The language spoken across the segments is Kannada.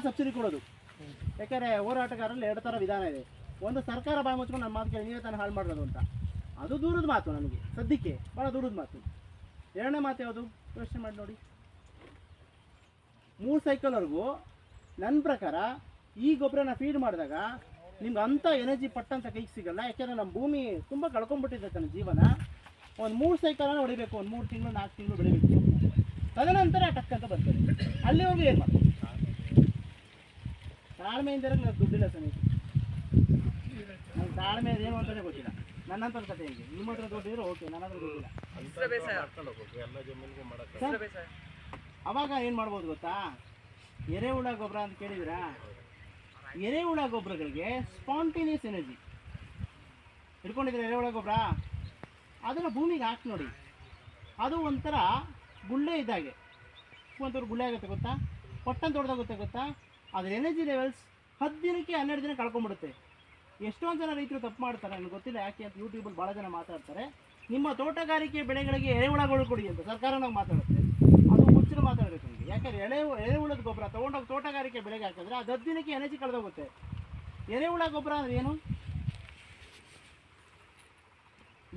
ಸಬ್ಸಿಡಿ ಕೊಡೋದು. ಯಾಕಂದ್ರೆ ಹೋರಾಟಗಾರರಲ್ಲಿ ಎರಡು ಥರ ವಿಧಾನ ಇದೆ. ಒಂದು ಸರ್ಕಾರ ಬಾಯಿ ಮುಚ್ಕೊಂಡು ನಮ್ಮ ಮಾತು ಕೇಳಿ ನೀವೇ ತಾನು ಹಾಳು ಮಾಡೋದು ಅಂತ. ಅದು ದೂರದ ಮಾತು ನನಗೆ. ಸದ್ಯಕ್ಕೆ ಭಾಳ ದೂರದ ಮಾತು. ಎರಡನೇ ಮಾತು ಯಾವುದು? ಯೋಚನೆ ಮಾಡಿ ನೋಡಿ. ಮೂರು ಸೈಕಲ್ವರೆಗೂ ನನ್ನ ಪ್ರಕಾರ ಈ ಗೊಬ್ಬರನ ಫೀಡ್ ಮಾಡಿದಾಗ ನಿಮ್ಗೆ ಅಂಥ ಎನರ್ಜಿ ಪಟ್ಟಂತ ಕೈಗೆ ಸಿಗಲ್ಲ. ಯಾಕೆಂದರೆ ನಮ್ಮ ಭೂಮಿ ತುಂಬ ಕಳ್ಕೊಂಡ್ಬಿಟ್ಟಿದೆ ತನ್ನ ಜೀವನ. ಒಂದು ಮೂರು ಸೈಕಲನ್ನು ಹೊಡಿಬೇಕು. ಒಂದು ಮೂರು ತಿಂಗಳು, ನಾಲ್ಕು ತಿಂಗಳು ಬೆಳಿಬೇಕು. ತದನಂತರ ಟಕ್ ಅಂತ ಬರ್ತದೆ. ಅಲ್ಲಿವರೆಗೂ ಏನು ಮಾಡ್ತೀವಿ ತಾಳ್ಮೆಯಿಂದ ನನಗೆ ದುಡ್ಡಿಲ್ಲ ಸ್ವಾಮಿ ನಂಗೆ ತಾಳ್ಮೆ ಅದೇನು ಅಂತಲೇ ಗೊತ್ತಿಲ್ಲ. ನನ್ನ ಹತ್ರ ಕತೆ ಹೇಗೆ? ನಿಮ್ಮ ಹತ್ರ ದುಡ್ಡಿದ್ರೆ ಓಕೆ ನನ್ನ ಹತ್ರ ದುಡ್ಡಿಲ್ಲ. ಸರ್, ಅವಾಗ ಏನು ಮಾಡ್ಬೋದು ಗೊತ್ತಾ? ಎರೆಹುಳ ಗೊಬ್ಬರ ಅಂತ ಕೇಳಿದಿರಾ ಎರೆಹುಳ ಗೊಬ್ಬರಗಳಿಗೆ ಸ್ಪಾಂಟೇನಿಯಸ್ ಎನರ್ಜಿ ಹಿಡ್ಕೊಂಡಿದ್ರೆ ಎರೆಹುಳ ಗೊಬ್ಬರ? ಅದನ್ನು ಭೂಮಿಗೆ ಹಾಕಿ ನೋಡಿ. ಅದು ಒಂಥರ ಗುಳ್ಳೆ ಇದ್ದಾಗೆ. ಒಂಥರ ಗುಳ್ಳೆ ಆಗುತ್ತೆ ಗೊತ್ತಾ? ಪಟ್ಟಂತ ದೊಡ್ಡದಾಗುತ್ತೆ ಗೊತ್ತಾ? ಅದ್ರ ಎನರ್ಜಿ ಲೆವೆಲ್ಸ್ ಹತ್ತು ದಿನಕ್ಕೆ ಹನ್ನೆರಡು ದಿನ ಕಳ್ಕೊಂಡ್ಬಿಡುತ್ತೆ. ಎಷ್ಟೊಂದು ಜನ ರೈತರು ತಪ್ಪು ಮಾಡ್ತಾರೆ ನನಗೆ ಗೊತ್ತಿಲ್ಲ ಯಾಕೆ ಅಂತ ಯೂಟ್ಯೂಬಲ್ಲಿ ಭಾಳ ಜನ ಮಾತಾಡ್ತಾರೆ. ನಿಮ್ಮ ತೋಟಗಾರಿಕೆ ಬೆಳೆಗಳಿಗೆ ಎರೆಹುಳಗಳು ಕೊಡಿ ಅಂತ ಸರ್ಕಾರ ನಾವು ಮಾತಾಡುತ್ತೆ. ಅದು ಮುಚ್ಚಲು ಮಾತಾಡಬೇಕು ನಿಮಗೆ ಯಾಕಂದರೆ ಎಳೆ ಎರೆಹುಳದ ಗೊಬ್ಬರ ತೊಗೊಂಡೋಗಿ ತೋಟಗಾರಿಕೆ ಬೆಳೆಗೆ ಹಾಕಿದ್ರೆ ಅದು ಹತ್ತು ದಿನಕ್ಕೆ ಎನರ್ಜಿ ಕಳೆದೋಗುತ್ತೆ ಎರೆಹುಳ ಗೊಬ್ಬರ ಅಂದ್ರೆ ಏನು?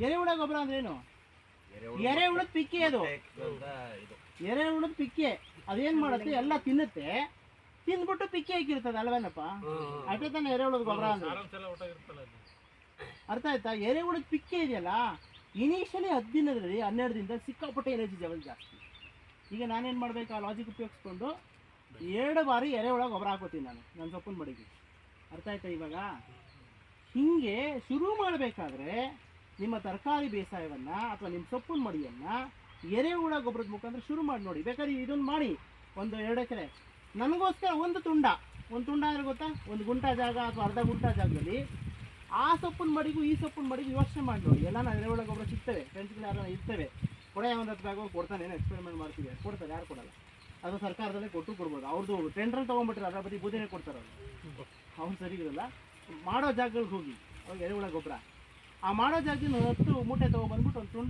ಎರೆಹುಳ ಗೊಬ್ಬರ ಅಂದ್ರೆ ಏನು? ಎರೆಹುಳದ ಪಿಕ್ಕೆ ಅದು. ಎರೆಹುಳದ ಪಿಕ್ಕೆ. ಅದೇನು ಮಾಡುತ್ತೆ? ಎಲ್ಲ ತಿನ್ನುತ್ತೆ. ತಿಂದ್ಬಿಟ್ಟು ಪಿಕ್ಕಿ ಹಾಕಿರ್ತದೆ ಅಲ್ವೇನಪ್ಪ? ಅಷ್ಟೇ ತಾನೇ ಎರೆಹುಳದ ಗೊಬ್ಬರ ಅಂದ್ರೆ. ಅರ್ಥ ಆಯ್ತಾ? ಎರೆಹುಳದ ಪಿಕ್ಕೆ ಇದೆಯಲ್ಲ ಇನಿಷಿಯಲಿ ಹತ್ತು ದಿನದಲ್ಲಿ ಹನ್ನೆರಡು ದಿನದಲ್ಲಿ ಸಿಕ್ಕಾಪಟ್ಟೆ ಎನರ್ಜಿ ಲೆವೆಲ್ ಜಾಸ್ತಿ. ಈಗ ನಾನೇನು ಮಾಡಬೇಕು ಆ ಲಾಜಿಕ್ ಉಪಯೋಗಿಸ್ಕೊಂಡು ಎರಡು ಬಾರಿ ಎರೆಹುಳ ಗೊಬ್ಬರ ಹಾಕೋತೀನಿ ನಾನು ನನ್ನ ಸೊಪ್ಪಿನ ಮಡಿಗೆ ಅರ್ಥ ಆಯ್ತಾ ಇವಾಗ? ಹೀಗೆ ಶುರು ಮಾಡಬೇಕಾದ್ರೆ ನಿಮ್ಮ ತರಕಾರಿ ಬೇಸಾಯವನ್ನು ಅಥವಾ ನಿಮ್ಮ ಸೊಪ್ಪಿನ ಮಡಿಯನ್ನು ಎರೆಹುಳ ಗೊಬ್ಬರದ ಮುಖಾಂತರ ಶುರು ಮಾಡಿ ನೋಡಿ. ಬೇಕಾದ್ರೆ ಇದೊಂದು ಮಾಡಿ ಒಂದು ಎರಡು ಎಕರೆ. ನನಗೋಸ್ಕರ ಒಂದು ತುಂಡ. ಒಂದು ತುಂಡ ಅಂದರೆ ಗೊತ್ತಾ? ಒಂದು ಗುಂಟ ಜಾಗ ಅಥವಾ ಅರ್ಧ ಗುಂಟ ಜಾಗದಲ್ಲಿ ಆ ಸೊಪ್ಪಿನ ಮಡಿಗೂ ಈ ಸೊಪ್ಪಿನ ಮಡಿಗೂ ಯೋಚನೆ ಮಾಡಿ ನೋಡಿ. ಎಲ್ಲ ನಾನು ಎರೆಹುಳ ಗೊಬ್ಬರ ಸಿಗ್ತವೆ. ಫ್ರೆಂಡ್ಸ್ಗಳು ಯಾರು ಇರ್ತವೆ. ಕೊಡೆ ಒಂದು ಹತ್ತು ಬ್ಯಾಗ್ ಕೊಡ್ತಾನೆ, ಏನೋ ಎಕ್ಸ್ಪೆರಿಮೆಂಟ್ ಮಾಡ್ತೀವಿ ಕೊಡ್ತಾರೆ, ಯಾರು ಕೊಡಲ್ಲ. ಅದು ಸರ್ಕಾರದಲ್ಲೇ ಕೊಟ್ಟು ಕೊಡ್ಬೋದು. ಅವ್ರದ್ದು ಟೆಂಡ್ರಲ್ಲಿ ತೊಗೊಂಡ್ಬಿಟ್ರೆ ಅದರ ಬದಿ ಬೂದಿನೇ ಕೊಡ್ತಾರೆ ಅವರು. ಅವ್ನು ಸರಿ ಇರಲ್ಲ. ಮಾಡೋ ಜಾಗಗಳಿಗೆ ಹೋಗಿ. ಅವಾಗ ಎರೆಹುಳ ಗೊಬ್ಬರ. ಆ ಮಾಡೋ ಜಾಗದಿಂದ ಹತ್ತು ಮೂಟೆ ತೊಗೊಂಡ್ಬಂದ್ಬಿಟ್ಟು ಒಂದು ತುಂಡ